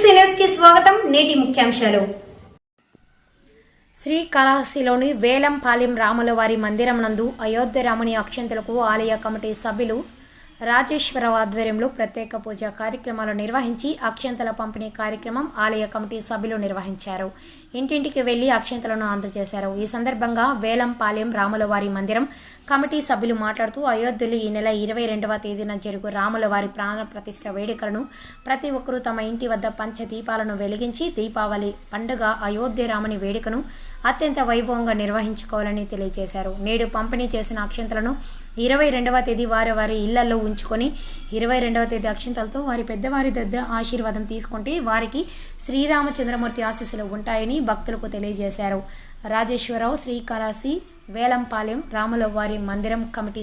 శ్రీ న్యూస్కి స్వాగతం. నేటి ముఖ్యాంశాలు. వేలంపాలెం రాములవారి మందిరం నందు అయోధ్య రాముని అక్షంతలకు ఆలయ కమిటీ సభ్యులు రాజేశ్వరరావు ఆధ్వర్యంలో ప్రత్యేక పూజా కార్యక్రమాలు నిర్వహించి అక్షంతల పంపిణీ కార్యక్రమం ఆలయ కమిటీ సభ్యులు నిర్వహించారు. ఇంటింటికి వెళ్ళి అక్షంతలను అందజేశారు. ఈ సందర్భంగా వేలంపాలెం రాములవారి మందిరం కమిటీ సభ్యులు మాట్లాడుతూ అయోధ్యలు ఈ నెల ఇరవై రెండవ తేదీన జరుగు రాములవారి ప్రాణ ప్రతిష్ఠ వేడుకలను ప్రతి ఒక్కరూ తమ ఇంటి వద్ద పంచ దీపాలను వెలిగించి దీపావళి పండుగ అయోధ్య రాముని వేడుకను అత్యంత వైభవంగా నిర్వహించుకోవాలని తెలియజేశారు. నేడు పంపిణీ చేసిన అక్షంతలను ఇరవై రెండవ తేదీ వారి వారి ఇళ్ళలో ఉంచుకొని ఇరవై రెండవ తేదీ అక్షంతలతో వారి పెద్దవారి దగ్గర ఆశీర్వాదం తీసుకుంటే వారికి శ్రీరామచంద్రమూర్తి ఆశీస్సులు ఉంటాయని భక్తులకు తెలియజేశారు. రాజేశ్వరరావు శ్రీకాళహస్తి వేలంపాలెం రాముల వారి మందిరం కమిటీ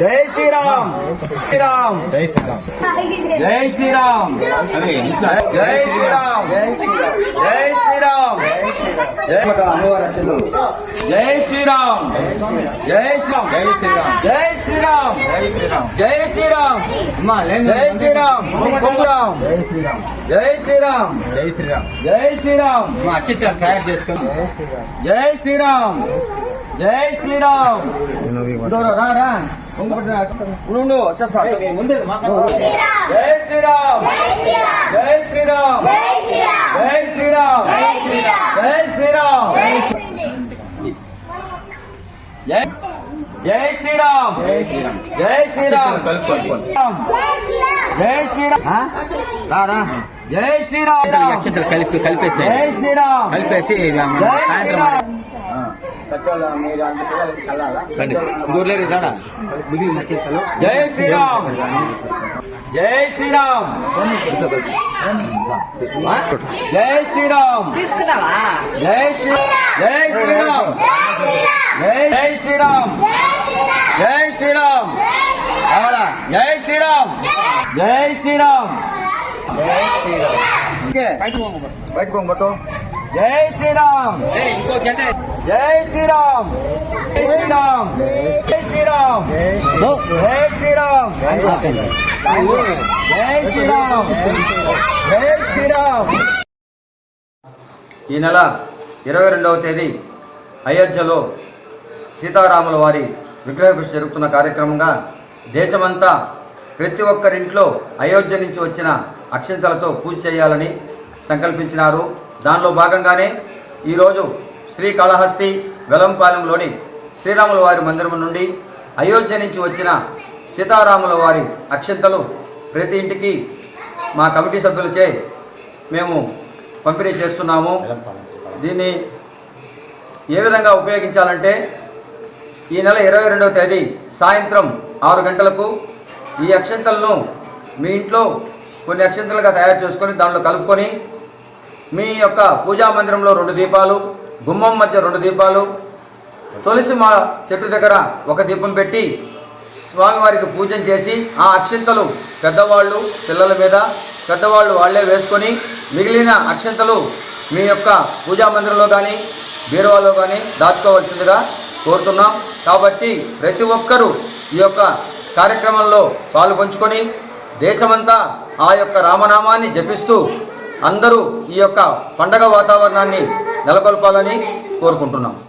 జై శ్రీరామ్ శ్రీరామ్ జై శ్రీరామ్ జై శ్రీరామ్ జై శ్రీరామ్ జై శ్రీరామ్ జై జై శ్రీరామ్ జై శ్రీరామ్ జై శ్రీరామ్ జై శ్రీరామ్ జై శ్రీరామ్ జై శ్రీరామ్ కుంభరామ్ జై శ్రీరామ్ జై శ్రీరామ్ జై శ్రీరామ్ అక్షిత్రం తయారు చేసుకోండి జై శ్రీరామ్ జై శ్రీరామ్ రా రా. ఉండు, వచ్చేస్తా ముందే జై శ్రీరామ్ జై శ్రీరామ్ జై శ్రీరామ్ జై శ్రీరామ్ జై జై శ్రీరామ్ జై శ్రీరామ్ జై శ్రీరామ్ ఆ? రా రా జై శ్రీరామ్ కలిపి కలిపేసి జై శ్రీరామ్ కలిపేసి జై సాయంత్రం శ్రీరామ్ రండి. దూరలేరు రాడా? మిగిలిన అక్షింతలు జై శ్రీరామ్. జై శ్రీరామ్. ఆ? జై శ్రీరామ్. జై శ్రీ జై శ్రీరామ్. జై జై శ్రీరామ్. జై శ్రీరామ్. అవలా జై శ్రీరామ్. జై శ్రీరామ్. జై శ్రీరామ్ బయట పోగొట్టు జై శ్రీరామ్. జై శ్రీరామ్. జై శ్రీరామ్. జై శ్రీరామ్. జై శ్రీరామ్. జై శ్రీరామ్. జై శ్రీరామ్. ఈ నెల ఇరవై రెండవ తేదీ అయోధ్యలో సీతారాముల వారి విగ్రహ జరుగుతున్న కార్యక్రమంగా దేశమంతా ప్రతి ఒక్కరింట్లో అయోధ్య నుంచి వచ్చిన అక్షంతలతో పూజ చేయాలని సంకల్పించినారు. దానిలో భాగంగానే ఈరోజు శ్రీకాళహస్తి వెలంపాలెంలోని శ్రీరాముల వారి మందిరం నుండి అయోధ్య నుంచి వచ్చిన సీతారాముల వారి అక్షంతలు ప్రతి ఇంటికి మా కమిటీ సభ్యులచే మేము పంపిణీ చేస్తున్నాము. దీన్ని ఏ విధంగా ఉపయోగించాలంటే ఈ నెల ఇరవై రెండవ తేదీ సాయంత్రం ఆరు గంటలకు ఈ అక్షంతలను మీ ఇంట్లో కొన్ని అక్షంతలుగా తయారు చేసుకొని దానిలో కలుపుకొని మీ యొక్క పూజా మందిరంలో రెండు దీపాలు గుమ్మం మధ్య రెండు దీపాలు తులసి మా చెట్టు దగ్గర ఒక దీపం పెట్టి స్వామివారికి పూజం చేసి ఆ అక్షంతలు పెద్దవాళ్ళు పిల్లల మీద పెద్దవాళ్ళు వాళ్ళే వేసుకొని మిగిలిన అక్షంతలు మీ యొక్క పూజా మందిరంలో కానీ బీరువాలో కానీ దాచుకోవాల్సిందిగా కోరుతున్నాం. కాబట్టి ప్రతి ఒక్కరూ ఈ యొక్క కార్యక్రమంలో పాలు పంచుకొని దేశమంతా ఆ యొక్క రామనామాన్ని జపిస్తూ అందరూ ఈ యొక్క పండగ వాతావరణాన్ని నెలకొల్పాలని కోరుకుంటున్నాం.